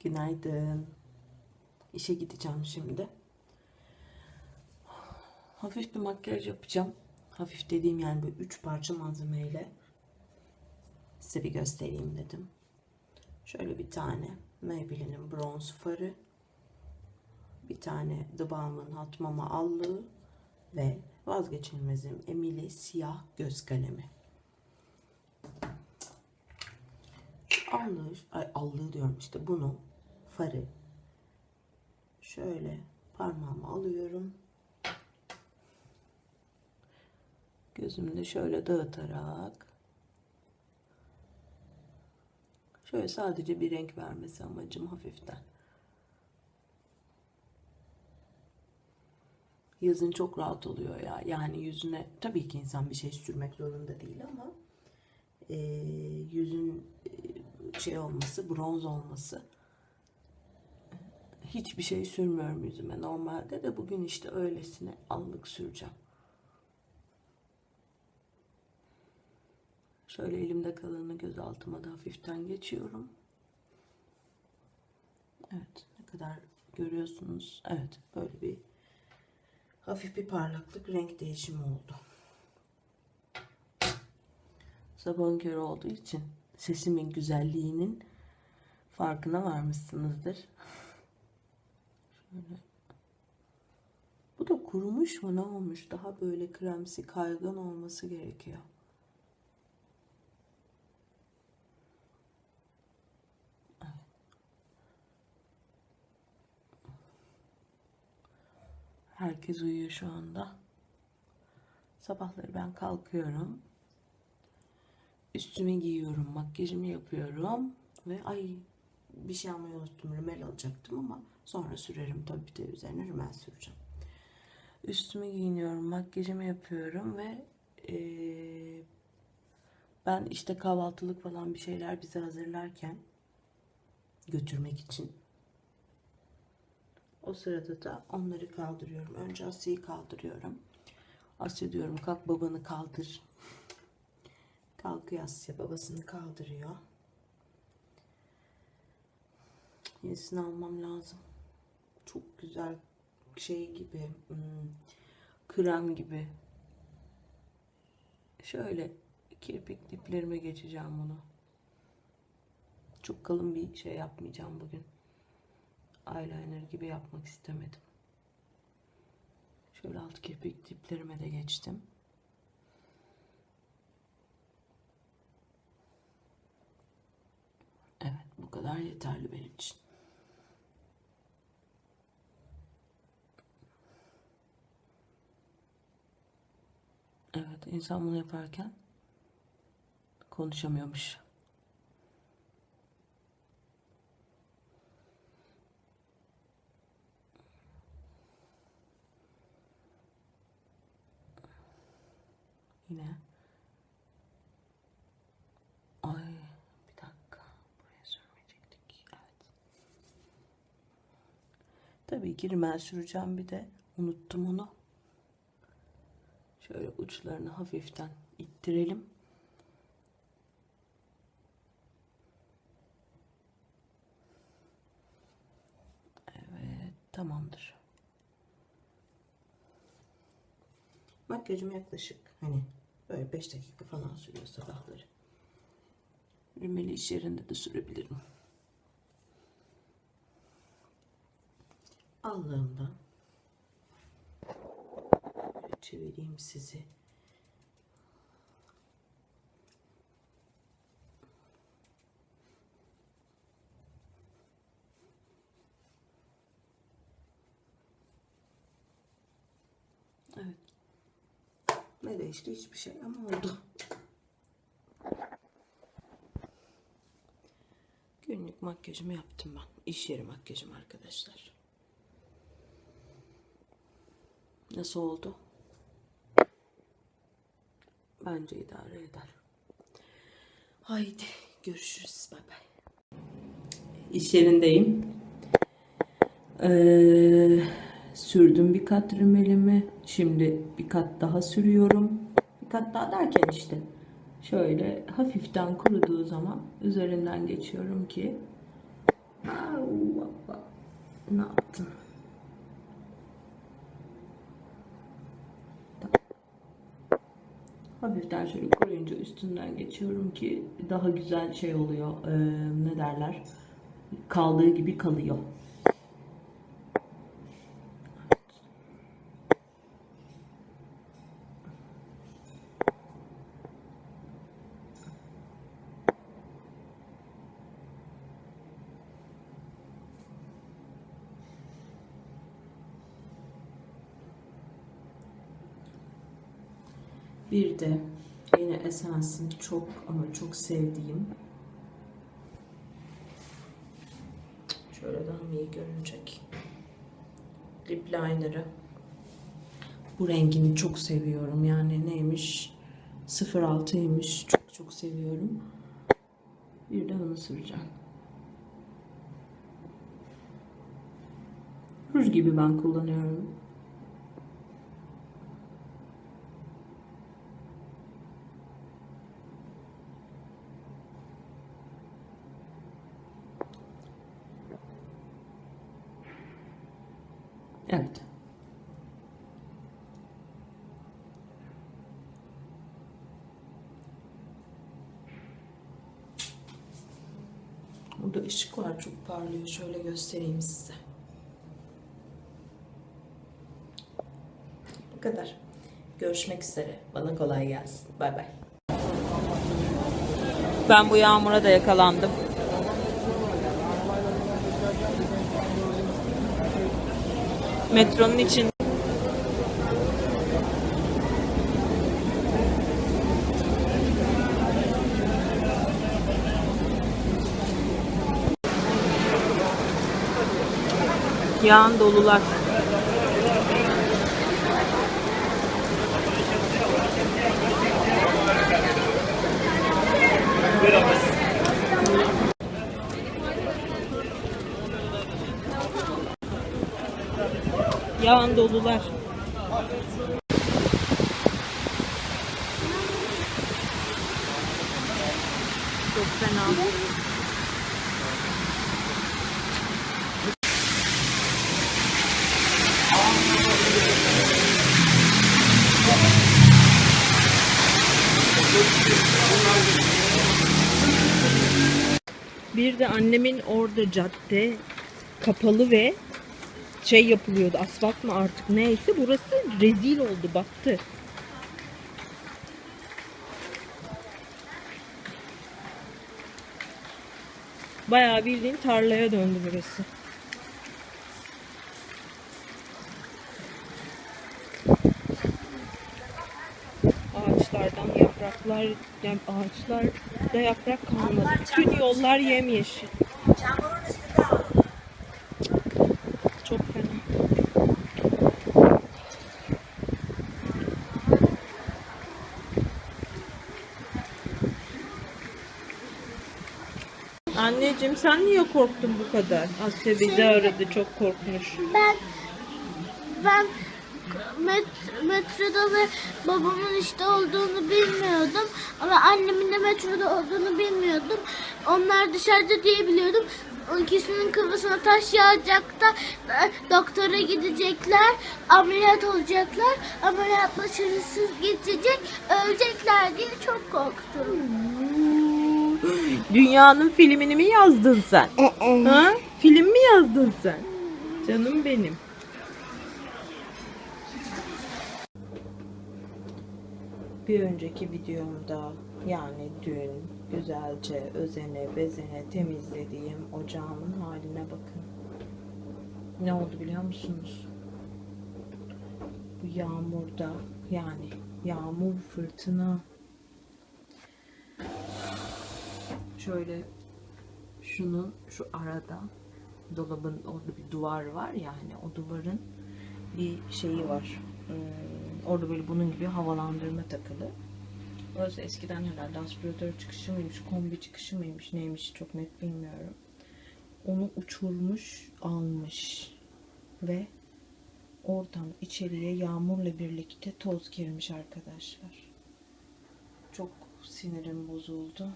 Günaydın. İşe gideceğim şimdi. Hafif bir makyaj yapacağım. Hafif dediğim yani böyle üç parça malzemeyle size bir göstereyim dedim. Şöyle bir tane Maybelline'in bronz farı, bir tane The Balm'ın Hot Mama allığı ve vazgeçilmezim Emily siyah göz kalemi. Allığı, ay allığı diyorum işte bunu farı şöyle parmağıma alıyorum. Gözümde şöyle dağıtarak şöyle sadece bir renk vermesi amacım hafiften. Yazın çok rahat oluyor ya. Yani yüzüne tabii ki insan bir şey sürmek zorunda değil ama e, yüzün e, şey olması, bronz olması hiçbir şey sürmüyorum yüzüme normalde de bugün işte öylesine allık süreceğim. Şöyle elimde kalanını göz altıma da hafiften geçiyorum. Evet ne kadar görüyorsunuz. Evet böyle bir hafif bir parlaklık renk değişimi oldu. Sabahın körü olduğu için sesimin güzelliğinin farkına varmışsınızdır. Şöyle. Bu da kurumuş mu ne olmuş? Daha böyle kremsi kaygan olması gerekiyor. Herkes uyuyor şu anda. Sabahları ben kalkıyorum. Üstümü giyiyorum, makyajımı yapıyorum ve ay bir şey almayı unuttum. Rümel alacaktım ama sonra sürerim tabii de üzerine rümel süreceğim. Üstümü giyiniyorum, makyajımı yapıyorum ve eee, ben işte kahvaltılık falan bir şeyler bize hazırlarken götürmek için o sırada da onları kaldırıyorum. Önce Asya'yı kaldırıyorum. Asya diyorum kalk babanı kaldır. Kalkıyor Asya babasını kaldırıyor. Yenisini almam lazım. Çok güzel şey gibi hmm, krem gibi. Şöyle kirpik diplerime geçeceğim bunu. Çok kalın bir şey yapmayacağım bugün. Eyeliner gibi yapmak istemedim. Şöyle alt kirpik diplerime de geçtim. Evet, bu kadar yeterli benim için. Evet, insan bunu yaparken konuşamıyormuş. Yine. Ay, bir dakika. Buraya sürmeyecektik. Evet. Tabii ki rimel süreceğim bir de. Unuttum onu. Şöyle uçlarını hafiften ittirelim. Evet, tamamdır. Makyajım yaklaşık hani böyle 5 dakika falan sürüyor sabahları. Rimeli iş yerinde de sürebilirim. Allığımda Böyle çevireyim sizi. Evet. Ne değişti? Hiçbir şey ama oldu. Günlük makyajımı yaptım ben. İş yeri makyajım arkadaşlar. Nasıl oldu? Bence idare eder. Haydi görüşürüz. Bay bay. İş yerindeyim. Ee, sürdüm bir kat rimelimi. Şimdi bir kat daha sürüyorum. Bir kat daha derken işte şöyle hafiften kuruduğu zaman üzerinden geçiyorum ki. Ne yaptın? Hafiften şöyle koruyunca üstünden geçiyorum ki daha güzel şey oluyor. Ee, ne derler? Kaldığı gibi kalıyor. Bir de yine Essence'in çok ama çok sevdiğim. Şöyle daha iyi görünecek? Lip liner'ı. Bu rengini çok seviyorum. Yani neymiş? 06'ymış çok çok seviyorum. Bir de bunu süreceğim. Ruj gibi ben kullanıyorum Evet. Burada ışık var çok parlıyor. Şöyle göstereyim size. Bu kadar. Görüşmek üzere. Bana kolay gelsin. Bay bay. Ben bu yağmura da yakalandım. Metronun için Yağın dolular. Yağın dolular. Bir de annemin orada cadde kapalı ve şey yapılıyordu. Asfalt mı artık neyse burası rezil oldu battı. Bayağı bildiğin tarlaya döndü burası. Ağaçlardan yapraklar, yani ağaçlarda yaprak kalmadı. Bütün yollar yemyeşil. Çok fena. Anneciğim sen niye korktun bu kadar? Asya bizi aradı çok korkmuş. Ben ben met, metroda ve babamın işte olduğunu bilmiyordum. Ama annemin de metroda olduğunu bilmiyordum. Onlar dışarıda diye biliyordum. İkisinin kafasına taş yağacak da e, doktora gidecekler. Ameliyat olacaklar. Ameliyat başarısız geçecek. Ölecekler diye çok korktum. Dünyanın filmini mi yazdın sen? ha? Film mi yazdın sen? Canım benim. Bir önceki videomda yani dün güzelce özene bezene temizlediğim ocağımın haline bakın. Ne oldu biliyor musunuz? Bu yağmurda yani yağmur fırtına şöyle şunun şu arada dolabın orada bir duvar var ya hani o duvarın bir şeyi var. Hmm, orada böyle bunun gibi havalandırma takılı. Orası eskiden herhalde aspiratör çıkışı mıymış, kombi çıkışı mıymış, neymiş çok net bilmiyorum. Onu uçurmuş, almış ve oradan içeriye yağmurla birlikte toz girmiş arkadaşlar. Çok sinirim bozuldu.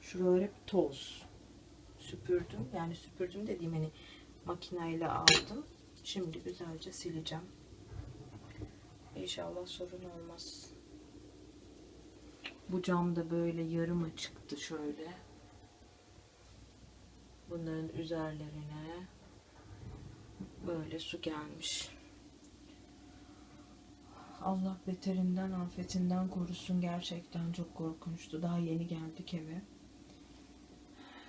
Şuralar hep toz. süpürdüm. Yani süpürdüm dediğim hani makineyle aldım. Şimdi güzelce sileceğim. İnşallah sorun olmaz. Bu cam da böyle yarım açıktı şöyle. Bunların üzerlerine böyle su gelmiş. Allah beterinden, afetinden korusun. Gerçekten çok korkunçtu. Daha yeni geldik eve.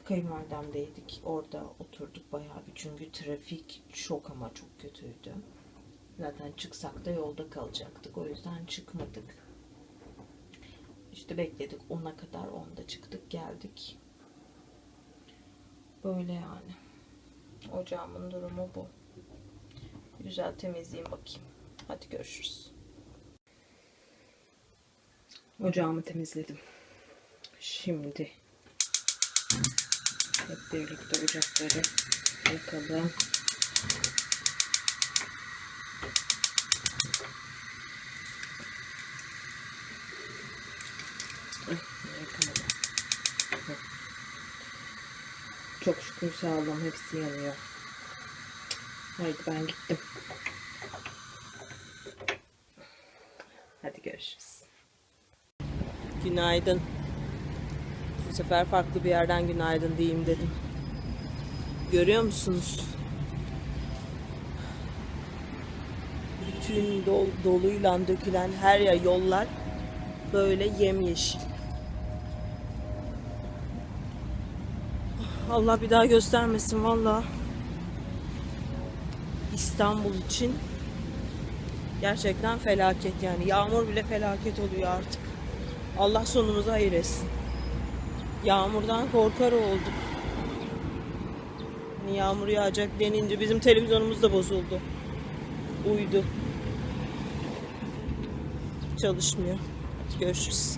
Kayınvalidemdeydik. Orada oturduk bayağı bir. Çünkü trafik çok ama çok kötüydü. Zaten çıksak da yolda kalacaktık. O yüzden çıkmadık. İşte bekledik 10'a kadar 10'da çıktık geldik. Böyle yani. Ocağımın durumu bu. Güzel temizleyeyim bakayım. Hadi görüşürüz. Ocağımı temizledim. Şimdi hep birlikte ocakları yakalım. Çok şükür sağlam hepsi yanıyor. Haydi ben gittim. Hadi görüşürüz. Günaydın. Sefer farklı bir yerden günaydın diyeyim dedim. Görüyor musunuz? Bütün dol, doluyla dökülen her yer yollar böyle yemyeşil. Allah bir daha göstermesin valla. İstanbul için gerçekten felaket yani. Yağmur bile felaket oluyor artık. Allah sonumuzu hayır etsin. Yağmurdan korkar olduk. Hani Yağmur yağacak denince bizim televizyonumuz da bozuldu. Uydu. Çalışmıyor. Hadi görüşürüz.